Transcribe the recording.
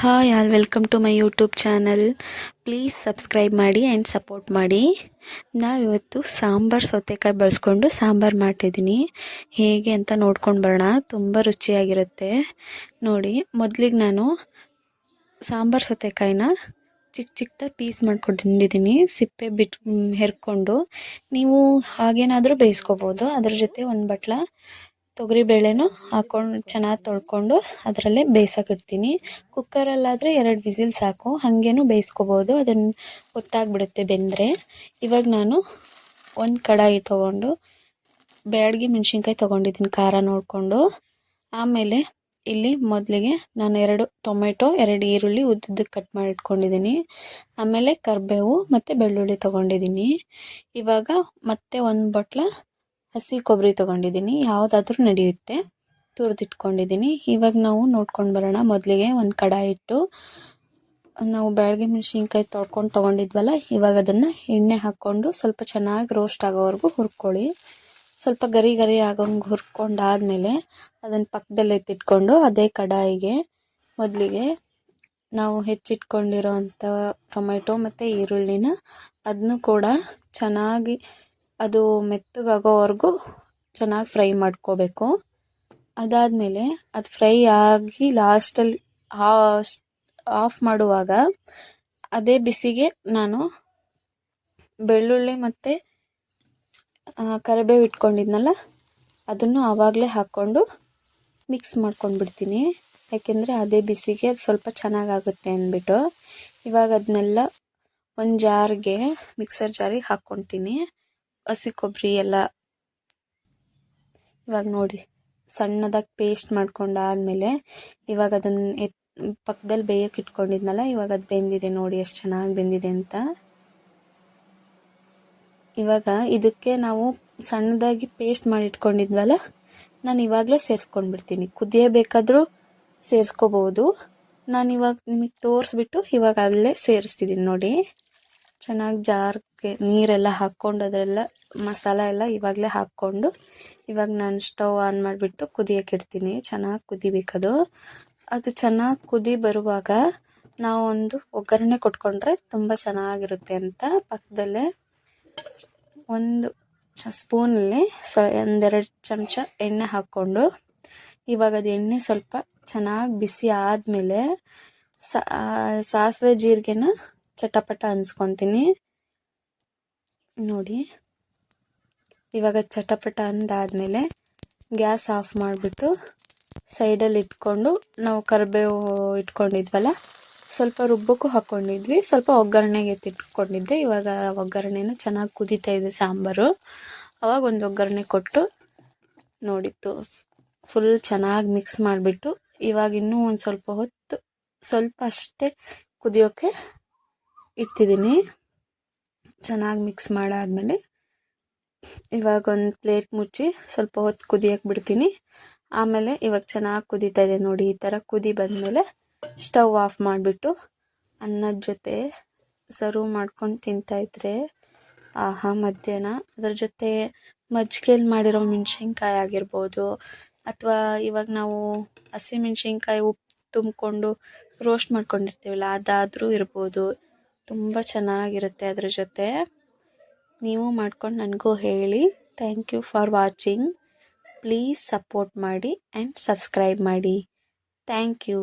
Hi all welcome to my YouTube channel please subscribe ಮಾಡಿ and support ಮಾಡಿ. ನಾವಿವತ್ತು ಸಾಂಬಾರು ಸೌತೆಕಾಯಿ ಬಳಸ್ಕೊಂಡು ಸಾಂಬಾರು ಮಾಡ್ತಿದ್ದೀನಿ. ಹೇಗೆ ಅಂತ ನೋಡ್ಕೊಂಡು ಬರೋಣ. ತುಂಬ ರುಚಿಯಾಗಿರುತ್ತೆ. ನೋಡಿ, ಮೊದಲಿಗೆ ನಾನು ಸಾಂಬಾರು ಸೌತೆಕಾಯಿನ ಚಿಕ್ಕ ಚಿಕ್ಕದಾಗಿ ಪೀಸ್ ಮಾಡ್ಕೊಂಡಿದ್ದೀನಿ ಸಿಪ್ಪೆ ಬಿಟ್ಟು ಹೆರ್ಕೊಂಡು. ನೀವು ಹಾಗೇನಾದರೂ ಬೇಯಿಸ್ಕೋಬೋದು. ಅದ್ರ ಜೊತೆ ಒಂದು ಬಟ್ಲ ತೊಗರಿಬೇಳೆನೂ ಹಾಕೊಂಡು ಚೆನ್ನಾಗಿ ತೊಳ್ಕೊಂಡು ಅದರಲ್ಲೇ ಬೇಯ್ಸೋಕ್ಕಿಡ್ತೀನಿ ಕುಕ್ಕರಲ್ಲಾದರೆ ಎರಡು ವಿಸಿಲ್ ಸಾಕು. ಹಾಗೇನೂ ಬೇಯಿಸ್ಕೋಬೋದು. ಅದನ್ನು ಗೊತ್ತಾಗ್ಬಿಡುತ್ತೆ ಬೆಂದರೆ. ಇವಾಗ ನಾನು ಒಂದು ಕಡಾಯಿ ತೊಗೊಂಡು ಬ್ಯಾಡಗಿ ಮೆಣಸಿನ್ಕಾಯಿ ತೊಗೊಂಡಿದ್ದೀನಿ ಖಾರ ನೋಡಿಕೊಂಡು. ಆಮೇಲೆ ಇಲ್ಲಿ ಮೊದಲಿಗೆ ನಾನು ಎರಡು ಟೊಮೆಟೊ, ಎರಡು ಈರುಳ್ಳಿ ಉದ್ದುದ್ದಕ್ಕೆ ಕಟ್ ಮಾಡಿ ಇಟ್ಕೊಂಡಿದ್ದೀನಿ. ಆಮೇಲೆ ಕರಿಬೇವು ಮತ್ತು ಬೆಳ್ಳುಳ್ಳಿ ತೊಗೊಂಡಿದ್ದೀನಿ. ಇವಾಗ ಮತ್ತೆ ಒಂದು ಬಟ್ಲ ಹಸಿ ಕೊಬ್ಬರಿ ತೊಗೊಂಡಿದ್ದೀನಿ. ಯಾವುದಾದ್ರೂ ನಡೆಯುತ್ತೆ. ತುರಿದಿಟ್ಕೊಂಡಿದ್ದೀನಿ. ಇವಾಗ ನಾವು ನೋಡ್ಕೊಂಡು ಬರೋಣ. ಮೊದಲಿಗೆ ಒಂದು ಕಡಾಯಿ ಇಟ್ಟು ನಾವು ಬ್ಯಾಳ್ಗೆ ಮೆಣಸಿನ್ಕಾಯಿ ತೊಳ್ಕೊಂಡು ತೊಗೊಂಡಿದ್ವಲ್ಲ, ಇವಾಗ ಅದನ್ನು ಎಣ್ಣೆ ಹಾಕ್ಕೊಂಡು ಸ್ವಲ್ಪ ಚೆನ್ನಾಗಿ ರೋಸ್ಟ್ ಆಗೋವರೆಗೂ ಹುರ್ಕೊಳ್ಳಿ. ಸ್ವಲ್ಪ ಗರಿ ಗರಿ ಆಗೋಂಗೆ ಹುರ್ಕೊಂಡಾದಮೇಲೆ ಅದನ್ನು ಪಕ್ಕದಲ್ಲಿ ಎತ್ತಿಟ್ಕೊಂಡು ಅದೇ ಕಡಾಯಿಗೆ ಮೊದಲಿಗೆ ನಾವು ಹೆಚ್ಚಿಟ್ಕೊಂಡಿರೋ ಅಂಥ ಟೊಮೆಟೊ ಮತ್ತು ಈರುಳ್ಳಿನ ಅದನ್ನು ಕೂಡ ಚೆನ್ನಾಗಿ ಅದು ಮೆತ್ತಗಾಗೋವರೆಗೂ ಚೆನ್ನಾಗಿ ಫ್ರೈ ಮಾಡ್ಕೋಬೇಕು. ಅದಾದಮೇಲೆ ಅದು ಫ್ರೈ ಆಗಿ ಲಾಸ್ಟಲ್ಲಿ ಆಫ್ ಮಾಡುವಾಗ ಅದೇ ಬಿಸಿಗೆ ನಾನು ಬೆಳ್ಳುಳ್ಳಿ ಮತ್ತು ಕರಿಬೇವು ಇಟ್ಕೊಂಡಿದ್ನಲ್ಲ, ಅದನ್ನು ಆವಾಗಲೇ ಹಾಕ್ಕೊಂಡು ಮಿಕ್ಸ್ ಮಾಡ್ಕೊಂಡ್ಬಿಡ್ತೀನಿ. ಯಾಕೆಂದರೆ ಅದೇ ಬಿಸಿಗೆ ಅದು ಸ್ವಲ್ಪ ಚೆನ್ನಾಗಾಗುತ್ತೆ ಅಂದ್ಬಿಟ್ಟು. ಇವಾಗ ಅದನ್ನೆಲ್ಲ ಒಂದು ಜಾರ್ಗೆ, ಮಿಕ್ಸರ್ ಜಾರಿಗೆ ಹಾಕ್ಕೊತೀನಿ. ಹಸಿ ಕೊಬ್ಬರಿ ಎಲ್ಲ ಇವಾಗ ನೋಡಿ ಸಣ್ಣದಾಗಿ ಪೇಸ್ಟ್ ಮಾಡ್ಕೊಂಡಾದಮೇಲೆ ಇವಾಗ ಅದನ್ನು ಎತ್ ಪಕ್ಕದಲ್ಲಿ ಬೇಯಕ್ಕೆ ಇಟ್ಕೊಂಡಿದ್ನಲ್ಲ, ಇವಾಗ ಅದು ಬೆಂದಿದೆ ನೋಡಿ ಎಷ್ಟು ಚೆನ್ನಾಗಿ ಬೆಂದಿದೆ ಅಂತ. ಇವಾಗ ಇದಕ್ಕೆ ನಾವು ಸಣ್ಣದಾಗಿ ಪೇಸ್ಟ್ ಮಾಡಿ ಇಟ್ಕೊಂಡಿದ್ವಲ್ಲ ನಾನು ಇವಾಗಲೇ ಸೇರಿಸ್ಕೊಂಡ್ಬಿಡ್ತೀನಿ. ಕುದಿಯಬೇಕಾದರೂ ಸೇರಿಸ್ಕೋಬೋದು. ನಾನು ಇವಾಗ ನಿಮಗೆ ತೋರಿಸ್ಬಿಟ್ಟು ಇವಾಗ ಅಲ್ಲೇ ಸೇರಿಸ್ತಿದ್ದೀನಿ ನೋಡಿ. ಚೆನ್ನಾಗಿ ಜಾರ್ಗೆ ನೀರೆಲ್ಲ ಹಾಕ್ಕೊಂಡು ಅದರೆಲ್ಲ ಮಸಾಲ ಎಲ್ಲ ಇವಾಗಲೇ ಹಾಕ್ಕೊಂಡು ಇವಾಗ ನಾನು ಸ್ಟವ್ ಆನ್ ಮಾಡಿಬಿಟ್ಟು ಕುದಿಯೋಕೆ ಇಡ್ತೀನಿ. ಚೆನ್ನಾಗಿ ಕುದಿಬೇಕದು. ಅದು ಚೆನ್ನಾಗಿ ಕುದಿ ಬರುವಾಗ ನಾವು ಒಂದು ಒಗ್ಗರಣೆ ಕೊಟ್ಕೊಂಡ್ರೆ ತುಂಬ ಚೆನ್ನಾಗಿರುತ್ತೆ ಅಂತ ಪಕ್ಕದಲ್ಲೇ ಒಂದು ಸ್ಪೂನಲ್ಲಿ ಸ, ಒಂದೆರಡು ಚಮಚ ಎಣ್ಣೆ ಹಾಕ್ಕೊಂಡು ಇವಾಗ ಅದು ಎಣ್ಣೆ ಸ್ವಲ್ಪ ಚೆನ್ನಾಗಿ ಬಿಸಿ ಆದಮೇಲೆ ಸಾಸಿವೆ ಜೀರಿಗೆನ ಚಟಪಟ ಅನ್ಸ್ಕೊತೀನಿ. ನೋಡಿ. ಇವಾಗ ಚಟಪಟ ಅಂದಾದಮೇಲೆ ಗ್ಯಾಸ್ ಆಫ್ ಮಾಡಿಬಿಟ್ಟು ಸೈಡಲ್ಲಿ ಇಟ್ಕೊಂಡು ನಾವು ಕರಿಬೇವು ಇಟ್ಕೊಂಡಿದ್ವಲ್ಲ, ಸ್ವಲ್ಪ ರುಬ್ಬಕ್ಕೂ ಹಾಕ್ಕೊಂಡಿದ್ವಿ ಸ್ವಲ್ಪ ಒಗ್ಗರಣೆಗೆ ಎತ್ತಿಟ್ಕೊಂಡಿದ್ದೆ ಇವಾಗ ಒಗ್ಗರಣೆನ ಚೆನ್ನಾಗಿ ಕುದೀತಾ ಇದೆ ಸಾಂಬಾರು. ಅವಾಗ ಒಂದು ಒಗ್ಗರಣೆ ಕೊಟ್ಟು ನೋಡಿತ್ತು. ಫುಲ್ ಚೆನ್ನಾಗಿ ಮಿಕ್ಸ್ ಮಾಡಿಬಿಟ್ಟು ಇವಾಗ ಇನ್ನೂ ಒಂದು ಸ್ವಲ್ಪ ಹೊತ್ತು ಸ್ವಲ್ಪ ಅಷ್ಟೇ ಕುದಿಯೋಕ್ಕೆ ಇಡ್ತಿದ್ದೀನಿ. ಚೆನ್ನಾಗಿ ಮಿಕ್ಸ್ ಮಾಡಾದಮೇಲೆ ಇವಾಗ ಒಂದು ಪ್ಲೇಟ್ ಮುಚ್ಚಿ ಸ್ವಲ್ಪ ಹೊತ್ತು ಕುದಿಯಕ್ಕೆ ಬಿಡ್ತೀನಿ. ಆಮೇಲೆ ಇವಾಗ ಚೆನ್ನಾಗಿ ಕುದೀತಾ ಇದೆ ನೋಡಿ, ಈ ಥರ ಕುದಿ ಬಂದಮೇಲೆ ಸ್ಟವ್ ಆಫ್ ಮಾಡಿಬಿಟ್ಟು ಅನ್ನದ ಜೊತೆ ಸರ್ವ್ ಮಾಡ್ಕೊಂಡು ತಿಂತಾಯಿದ್ರೆ ಆಹಾ, ಮಧ್ಯಾಹ್ನ. ಅದ್ರ ಜೊತೆ ಮಜ್ಜಿಗೆಯಲ್ಲಿ ಮಾಡಿರೋ ಮೆಣ್ಸಿನ್ಕಾಯಿ ಆಗಿರ್ಬೋದು, ಅಥವಾ ಇವಾಗ ನಾವು ಹಸಿಮೆಣ್ಸಿನ್ಕಾಯಿ ಉಪ್ಪು ತುಂಬಿಕೊಂಡು ರೋಸ್ಟ್ ಮಾಡ್ಕೊಂಡಿರ್ತೀವಲ್ಲ, ಅದಾದರೂ ಇರ್ಬೋದು. ತುಂಬ ಚೆನ್ನಾಗಿರುತ್ತೆ ಅದ್ರ ಜೊತೆ. ನೀವು ಮಾಡ್ಕೊಂಡು ನನಗೂ ಹೇಳಿ. Thank you for watching please support ಮಾಡಿ ಆ್ಯಂಡ್ ಸಬ್ಸ್ಕ್ರೈಬ್ ಮಾಡಿ. Thank you